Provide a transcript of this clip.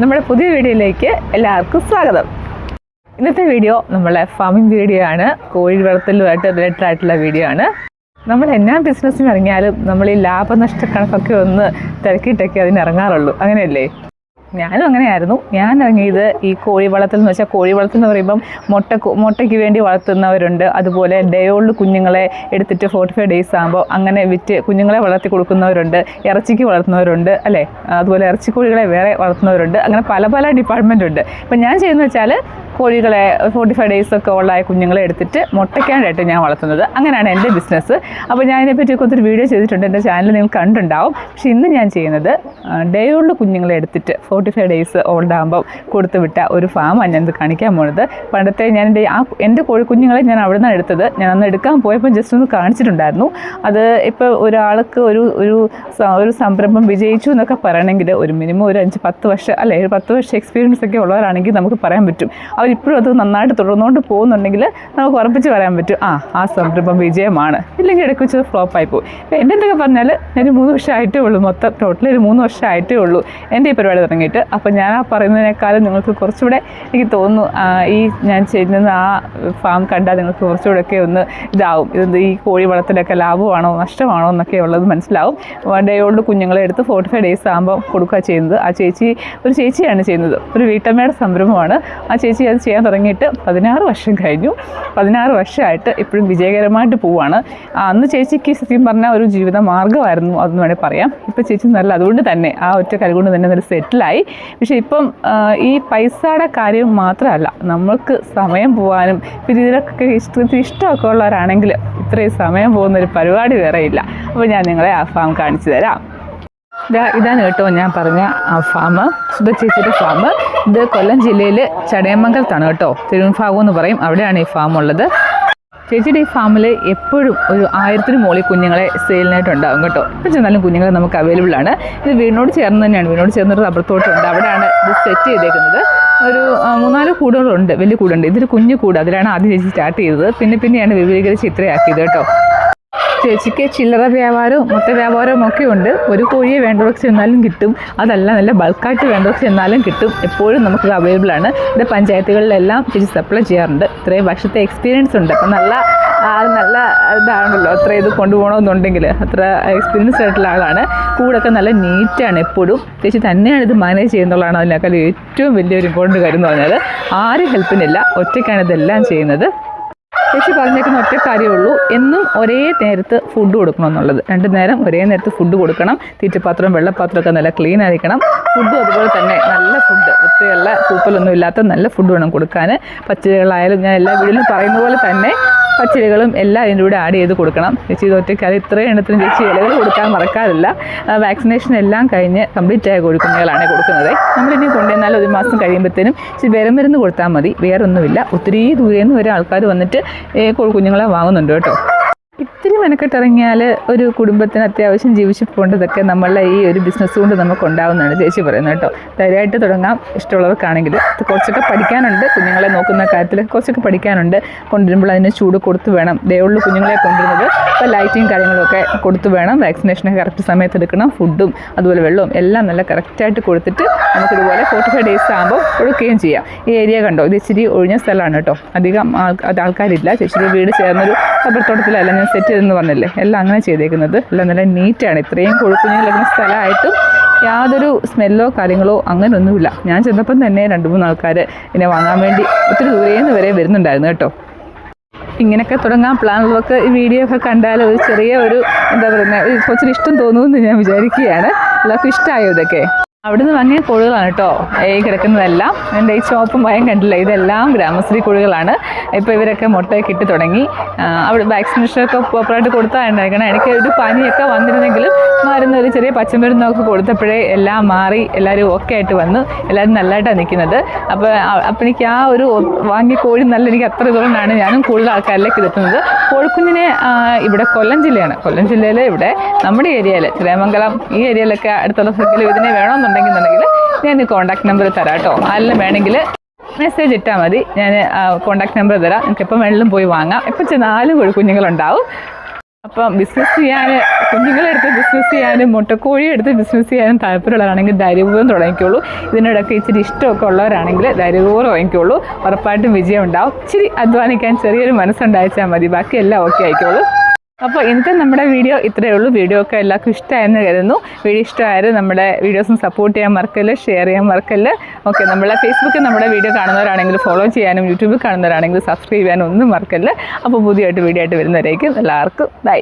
നമ്മുടെ പുതിയ വീഡിയോയിലേക്ക് എല്ലാവർക്കും സ്വാഗതം. ഇന്നത്തെ വീഡിയോ നമ്മളെ ഫാമിംഗ് വീഡിയോ ആണ്. കോഴി വളർത്തലുമായിട്ട് റിലേറ്റഡ് ആയിട്ടുള്ള വീഡിയോ ആണ്. നമ്മൾ എന്നാ ബിസിനസ്സിന് ഇറങ്ങിയാലും നമ്മൾ ഈ ലാഭനഷ്ട കണക്കൊക്കെ ഒന്ന് തിരക്കിയിട്ടൊക്കെ അതിന് ഇറങ്ങാറുള്ളൂ. അങ്ങനെയല്ലേ? ഞാനും അങ്ങനെയായിരുന്നു. ഞാൻ ഇറങ്ങിയത് ഈ കോഴി വളർത്തൽ എന്ന് വെച്ചാൽ കോഴി വളർത്തൽ എന്ന് പറയുമ്പം മുട്ട മുട്ടയ്ക്ക് വേണ്ടി വളർത്തുന്നവരുണ്ട്. അതുപോലെ ഡേ ഓൾഡ് കുഞ്ഞുങ്ങളെ എടുത്തിട്ട് ഫോർട്ടി ഫൈവ് ഡേയ്സ് ആകുമ്പോൾ അങ്ങനെ വിറ്റ് കുഞ്ഞുങ്ങളെ വളർത്തി കൊടുക്കുന്നവരുണ്ട്. ഇറച്ചിക്ക് വളർത്തുന്നവരുണ്ട് അല്ലേ? അതുപോലെ ഇറച്ചിക്കോഴികളെ വേറെ വളർത്തുന്നവരുണ്ട്. അങ്ങനെ പല പല ഡിപ്പാർട്ട്മെന്റ് ഉണ്ട്. ഇപ്പം ഞാൻ ചെയ്യുന്നത് വെച്ചാൽ കോഴികളെ ഫോർട്ടി ഫൈവ് ഡേയ്സ് ഒക്കെ ഉള്ള കുഞ്ഞുങ്ങളെ എടുത്തിട്ട് മുട്ടയ്ക്കാനായിട്ട് ഞാൻ വളർത്തുന്നത്. അങ്ങനെയാണ് എന്റെ ബിസിനസ് അപ്പോൾ ഞാൻ ഇതിനെപ്പറ്റിയൊക്കെ ഒത്തിരി വീഡിയോ ചെയ്തിട്ടുണ്ട്. എന്റെ ചാനൽ നിങ്ങൾ കണ്ടുണ്ടാവും പക്ഷേ ഇന്ന് ഞാൻ ചെയ്യുന്നത് ഡേ ഓൾഡ് കുഞ്ഞുങ്ങളെ എടുത്തിട്ട് ഫോർട്ടി ഫൈവ് ഡേയ്സ് ഓൾഡ് ആകുമ്പോൾ കൊടുത്തു വിട്ട ഒരു ഫാമാണ് ഞാനിത് കാണിക്കാൻ പോണത്. പണ്ടത്തെ ഞാൻ എന്റെ ആ എന്റെ കോഴി കുഞ്ഞുങ്ങളെ ഞാൻ അവിടെ നിന്നാണ് എടുത്തത്. ഞാൻ അന്ന് എടുക്കാൻ പോയപ്പോൾ ജസ്റ്റ് ഒന്ന് കാണിച്ചിട്ടുണ്ടായിരുന്നു. അത് ഇപ്പോൾ ഒരാൾക്ക് ഒരു ഒരു ഒരു സംരംഭം വിജയിച്ചു എന്നൊക്കെ പറയണമെങ്കിൽ ഒരു മിനിമം ഒരു അഞ്ച് പത്ത് വർഷം അല്ലെ ഒരു പത്ത് വർഷം എക്സ്പീരിയൻസ് ഒക്കെ ഉള്ളവരാണെങ്കിൽ നമുക്ക് പറയാൻ പറ്റും. അവരിപ്പോഴും അത് നന്നായിട്ട് തുടർന്നുകൊണ്ട് പോകുന്നുണ്ടെങ്കിൽ നമുക്ക് ഉറപ്പിച്ച് പറയാൻ പറ്റും. ആ ആ സംരംഭം വിജയമാണ്. ഇല്ലെങ്കിൽ ഇടയ്ക്ക് വെച്ചത് ഫ്ലോപ്പായി പോകും എന്റെ എന്തൊക്കെ പറഞ്ഞാൽ ഞാൻ മൂന്ന് വർഷം ആയിട്ടേ ഉള്ളൂ. മൊത്തം ടോട്ടലി ഒരു മൂന്ന് വർഷം ആയിട്ടേ ഉള്ളൂ. എന്റെ ഈ പരിപാടി തുടങ്ങിയിട്ട്. അപ്പോൾ ഞാൻ ആ പറയുന്നതിനേക്കാളും നിങ്ങൾക്ക് കുറച്ചുകൂടെ എനിക്ക് തോന്നുന്നു ഈ ഞാൻ ചെയ്യുന്ന ആ ഫാം കണ്ടാൽ നിങ്ങൾക്ക് കുറച്ചുകൂടെയൊക്കെ ഒന്ന് ഇതാവും. ഇത് ഈ കോഴി വളർത്തലൊക്കെ ലാഭമാണോ നഷ്ടമാണോ എന്നൊക്കെ ഉള്ളത് മനസ്സിലാവും. ഡേ ഓൾഡ് കുഞ്ഞുങ്ങളെ എടുത്ത് ഫോർട്ടി ഫൈവ് ഡേയ്സ് ആകുമ്പോൾ കൊടുക്കുക ചെയ്യുന്നത്. ആ ചേച്ചി ഒരു ചേച്ചിയാണ് ചെയ്യുന്നത്. ഒരു വീട്ടമ്മയുടെ സംരംഭമാണ്. ആ ചേച്ചി അത് ചെയ്യാൻ തുടങ്ങിയിട്ട് പതിനാറ് വർഷം കഴിഞ്ഞു. പതിനാറ് വർഷമായിട്ട് ഇപ്പോഴും വിജയകരമായിട്ട് പോവുകയാണ് അന്ന് ചേച്ചിക്ക് സത്യം പറഞ്ഞാൽ ഒരു ജീവിത മാർഗമായിരുന്നു അതെന്ന് വേണമെങ്കിൽ പറയാം. ഇപ്പോൾ ചേച്ചി നല്ല അതുകൊണ്ട് തന്നെ ആ ഒറ്റ കൈ കൊണ്ട് തന്നെ നല്ല സെറ്റിലായി പക്ഷേ ഇപ്പം ഈ പൈസയുടെ കാര്യം മാത്രമല്ല നമ്മൾക്ക് സമയം പോകാനും പിന്നെ ഇതിലൊക്കെ ഇഷ്ടത്തിൽ ഇഷ്ടമൊക്കെ ഉള്ളവരാണെങ്കിൽ ഇത്രയും സമയം പോകുന്നൊരു പരിപാടി വേറെ ഇല്ല. അപ്പോൾ ഞാൻ നിങ്ങളെ ആ ഫാം കാണിച്ചു തരാം. ഇതാ ഇതാണ് കേട്ടോ ഞാൻ പറഞ്ഞ ആ ഫാം സുധ ചേച്ചിയുടെ ഫാം ഇത് കൊല്ലം ജില്ലയിൽ ചടയമംഗലത്താണ് കേട്ടോ. തിരുവൻഭാഗം എന്ന് പറയും. അവിടെയാണ് ഈ ഫാം ഉള്ളത്. ചേച്ചിയുടെ ഈ ഫാമിൽ എപ്പോഴും ഒരു ആയിരത്തിന് മുകളിൽ കുഞ്ഞുങ്ങളെ സെയിലിനായിട്ട് ഉണ്ടാകും കേട്ടോ. ഇപ്പം ചെന്നാലും കുഞ്ഞുങ്ങൾ നമുക്ക് അവൈലബിൾ ആണ്. ഇത് വീടിനോട് ചേർന്ന് തന്നെയാണ്. വീടിനോട് ചേർന്നൊരു റബ്ബർ അവിടെയാണ് ഇത് സെറ്റ് ചെയ്തേക്കുന്നത്. ഒരു മൂന്നാൽ കൂടുകളുണ്ട്. വലിയ കൂടുണ്ട്. ഇതൊരു കുഞ്ഞു കൂട്. അതിലാണ് ആദ്യം ചേച്ചി സ്റ്റാർട്ട് ചെയ്തത്. പിന്നെ പിന്നെയാണ് വിപുലീകരിച്ച് ഇത്രയാക്കിയത് കേട്ടോ. ചേച്ചിക്ക് ചില്ലറ വ്യാപാരവും മൊത്ത വ്യാപാരവും ഒക്കെ ഉണ്ട്. ഒരു കോഴിയെ വേണ്ടവർക്ക് ചെന്നാലും കിട്ടും. അതല്ല നല്ല ബൾക്കായിട്ട് വേണ്ടവർക്ക് ചെന്നാലും കിട്ടും. എപ്പോഴും നമുക്ക് അവൈലബിൾ ആണ്. ഇവിടെ പഞ്ചായത്തുകളിലെല്ലാം ചേച്ചി സപ്ലൈ ചെയ്യാറുണ്ട്. ഇത്രയും വർഷത്തെ എക്സ്പീരിയൻസ് ഉണ്ട്. അപ്പം നല്ല നല്ല ഇതാണല്ലോ. അത്ര ഇത് കൊണ്ടുപോകണമെന്നുണ്ടെങ്കിൽ അത്ര എക്സ്പീരിയൻസ് ആയിട്ടുള്ള ആളാണ്. കൂടൊക്കെ നല്ല നീറ്റാണ് എപ്പോഴും. ചേച്ചി തന്നെയാണ് ഇത് മാനേജ് ചെയ്യുന്നുള്ളതാണ് അതിനേക്കാൾ ഏറ്റവും വലിയൊരു ഇമ്പോർട്ടന്റ് കാര്യം എന്ന് പറഞ്ഞാൽ ആരും ഹെൽപ്പിനില്ല ഒറ്റയ്ക്കാണ് ഇതെല്ലാം ചെയ്യുന്നത്. ചേച്ചി പറഞ്ഞേക്കുന്ന ഒറ്റ കാര്യമുള്ളൂ എന്നും ഒരേ നേരത്ത് ഫുഡ് കൊടുക്കണം എന്നുള്ളത്. രണ്ട് നേരം ഒരേ നേരത്ത് ഫുഡ് കൊടുക്കണം. തീറ്റപാത്രം വെള്ളപ്പാത്രമൊക്കെ നല്ല ക്ലീൻ ആയിരിക്കണം. ഫുഡും അതുപോലെ തന്നെ നല്ല ഫുഡ് വൃത്തിയുള്ള പൂപ്പലൊന്നും ഇല്ലാത്ത നല്ല ഫുഡ് വേണം കൊടുക്കാൻ പച്ചരികളായാലും ഞാൻ എല്ലാ വീട്ടിലും പറയുന്ന പോലെ തന്നെ പച്ചിലകളും എല്ലാം അതിന്റെ കൂടെ ആഡ് ചെയ്ത് കൊടുക്കണം. ചേച്ചി ഇത് ഒറ്റയ്ക്കാതെ ഇത്രയും എണ്ണത്തിന് ചേച്ചി ഇലകൾ കൊടുക്കാൻ മറക്കാറില്ല. വാക്സിനേഷൻ എല്ലാം കഴിഞ്ഞ് കംപ്ലീറ്റ് ആയ കോഴിക്കുഞ്ഞുങ്ങളാണ് കൊടുക്കുന്നത്. നമ്മളിനി കൊണ്ടുവന്നാൽ ഒരു മാസം കഴിയുമ്പോഴത്തേനും ഇച്ചിരി വിരം മരുന്ന് കൊടുത്താൽ മതി. വേറൊന്നുമില്ല. ഒത്തിരി ദൂരെ നിന്ന് വരെ ആൾക്കാർ വന്നിട്ട് കോഴിക്കുഞ്ഞുങ്ങളെ വാങ്ങുന്നുണ്ട് കേട്ടോ. മെനക്കെട്ടിറങ്ങിയാൽ ഒരു കുടുംബത്തിന് അത്യാവശ്യം ജീവിച്ചു പോകേണ്ടതൊക്കെ നമ്മളുടെ ഈ ഒരു ബിസിനസ് കൊണ്ട് നമുക്ക് ഉണ്ടാവുന്നതാണ് ചേച്ചി പറയുന്നത് കേട്ടോ. ധൈര്യമായിട്ട് തുടങ്ങാം. ഇഷ്ടമുള്ളവർക്കാണെങ്കിൽ കുറച്ചൊക്കെ പഠിക്കാനുണ്ട്. കുഞ്ഞുങ്ങളെ നോക്കുന്ന കാര്യത്തിൽ കുറച്ചൊക്കെ പഠിക്കാനുണ്ട്. കൊണ്ടുവരുമ്പോൾ അതിന് ചൂട് കൊടുത്തു വേണം. ഡേയുള്ള കുഞ്ഞുങ്ങളെ കൊണ്ടുവരുന്നത്. അപ്പോൾ ലൈറ്റിങ് കാര്യങ്ങളൊക്കെ കൊടുത്തു വേണം. വാക്സിനേഷനൊക്കെ കറക്റ്റ് സമയത്ത് എടുക്കണം. ഫുഡും അതുപോലെ വെള്ളവും എല്ലാം നല്ല കറക്റ്റായിട്ട് കൊടുത്തിട്ട് നമുക്കിതുപോലെ ഫോർട്ടി ഫൈവ് ഡേയ്സ് ആകുമ്പോൾ കൊടുക്കുകയും ചെയ്യാം. ഈ ഏരിയ കണ്ടോ? ഇത് ഇച്ചിരി ഒഴിഞ്ഞ സ്ഥലമാണ് കേട്ടോ. അധികം ആൾക്കാരില്ല. ചേച്ചിയുടെ വീട് ചേർന്നൊരു അപ്പുറത്തോട്ടത്തിലല്ല. ഞാൻ സെറ്റ് ചെയ്തെന്ന് പറഞ്ഞില്ലേ? എല്ലാം അങ്ങനെ ചെയ്തേക്കുന്നത്. എല്ലാം നല്ല നീറ്റാണ്. ഇത്രയും കൊഴുക്കുഞ്ഞുങ്ങളൊക്കെ സ്ഥലമായിട്ടും യാതൊരു സ്മെല്ലോ കാര്യങ്ങളോ അങ്ങനെയൊന്നുമില്ല ഞാൻ ചെന്നപ്പം തന്നെ രണ്ട് മൂന്ന് ആൾക്കാർ എന്നെ വാങ്ങാൻ വേണ്ടി ഒത്തിരി ദൂരെ നിന്ന് വരെ വരുന്നുണ്ടായിരുന്നു കേട്ടോ. ഇങ്ങനെയൊക്കെ തുടങ്ങാൻ പ്ലാനുള്ളവർക്ക് ഈ വീഡിയോ ഒക്കെ കണ്ടാൽ ഒരു ചെറിയ ഒരു എന്താ പറയുന്നത് കൊച്ചിന് ഇഷ്ടം തോന്നുമെന്ന് ഞാൻ വിചാരിക്കുകയാണ്. എല്ലാവർക്കും ഇഷ്ടമായോ ഇതൊക്കെ? അവിടുന്ന് വാങ്ങിയ കോഴികളാണ് കേട്ടോ. ഈ കിടക്കുന്നതെല്ലാം. എന്റെ ഈ ചുവപ്പും ഭയം കണ്ടില്ല. ഇതെല്ലാം ഗ്രാമശ്രീ കോഴികളാണ്. ഇപ്പോൾ ഇവരൊക്കെ മുട്ടയൊക്കെ ഇട്ട് തുടങ്ങി. അവിടെ വാക്സിനേഷനൊക്കെ പ്രോപ്പറായിട്ട് കൊടുത്താൽ ഉണ്ടായിരിക്കണം. എനിക്ക് ഒരു പനിയൊക്കെ വന്നിരുന്നെങ്കിലും മരുന്ന് ഒരു ചെറിയ പച്ചമരുന്നൊക്കെ കൊടുത്തപ്പോഴേ എല്ലാം മാറി എല്ലാവരും ഒക്കെ ആയിട്ട് വന്നു എല്ലാവരും നല്ലതായിട്ടാണ് നിൽക്കുന്നത്. അപ്പോൾ അപ്പം എനിക്ക് ആ ഒരു വാങ്ങിയ കോഴി നല്ല എനിക്ക് അത്ര ഇതുകൊണ്ടാണ് ഞാനും കൂടുതൽ ആൾക്കാരിലേക്ക് എത്തുന്നത്. കോഴിക്കുഞ്ഞിനെ ഇവിടെ കൊല്ലം ജില്ലയാണ്. കൊല്ലം ജില്ലയിൽ ഇവിടെ നമ്മുടെ ഏരിയയിൽ ചിറയമംഗലം ഈ ഏരിയയിലൊക്കെ അടുത്തുള്ള സ്ഥലത്തിൽ ഇതിനെ വേണമെന്നുണ്ടെങ്കിൽ ഞാൻ കോൺടാക്ട് നമ്പർ തരാം കേട്ടോ. ആരെല്ലാം വേണമെങ്കിൽ മെസ്സേജ് ഇട്ടാൽ മതി. ഞാൻ കോൺടാക്ട് നമ്പർ തരാം. നിങ്ങൾക്ക് എപ്പോൾ വേണമെങ്കിലും പോയി വാങ്ങാം. ഇപ്പം നാല് കോഴിക്കുഞ്ഞുങ്ങളുണ്ടാവും. അപ്പം ബിസിനസ് ചെയ്യാൻ കുഞ്ഞുങ്ങളെടുത്ത് ബിസിനസ് ചെയ്യാനും മുട്ടക്കോഴി എടുത്ത് ബിസിനസ് ചെയ്യാനും താല്പര്യമുള്ളവരാണെങ്കിൽ ധൈര്യപൂർവം തുടങ്ങിക്കോളൂ. ഇതിനോടൊക്കെ ഇച്ചിരി ഇഷ്ടമൊക്കെ ഉള്ളവരാണെങ്കിൽ ധൈര്യപൂർവം തുടങ്ങിക്കോളൂ. ഉറപ്പായിട്ടും വിജയം ഉണ്ടാവും ഇച്ചിരി അധ്വാനിക്കാൻ ചെറിയൊരു മനസ്സുണ്ടായിച്ചാൽ മതി. ബാക്കി എല്ലാം ഓക്കെ ആയിക്കോളൂ. അപ്പോൾ ഇന്നത്തെ നമ്മുടെ വീഡിയോ ഇത്രയേ ഉള്ളൂ. വീഡിയോ ഒക്കെ എല്ലാവർക്കും ഇഷ്ടമായെന്ന് കരുതുന്നു. വീഡിയോ ഇഷ്ടമായത് നമ്മുടെ വീഡിയോസും സപ്പോർട്ട് ചെയ്യാൻ മറക്കല്ല് ഷെയർ ചെയ്യാൻ മറക്കല്ല്. ഓക്കെ നമ്മളെ ഫേസ്ബുക്കിൽ നമ്മുടെ വീഡിയോ കാണുന്നവരാണെങ്കിൽ ഫോളോ ചെയ്യാനും യൂട്യൂബിൽ കാണുന്നവരാണെങ്കിൽ സബ്സ്ക്രൈബ് ചെയ്യാനും ഒന്നും മറക്കല്ല? അപ്പോൾ പുതിയതായിട്ട് വീഡിയോ ആയിട്ട് വരുന്നവരേക്കും എല്ലാവർക്കും ബൈ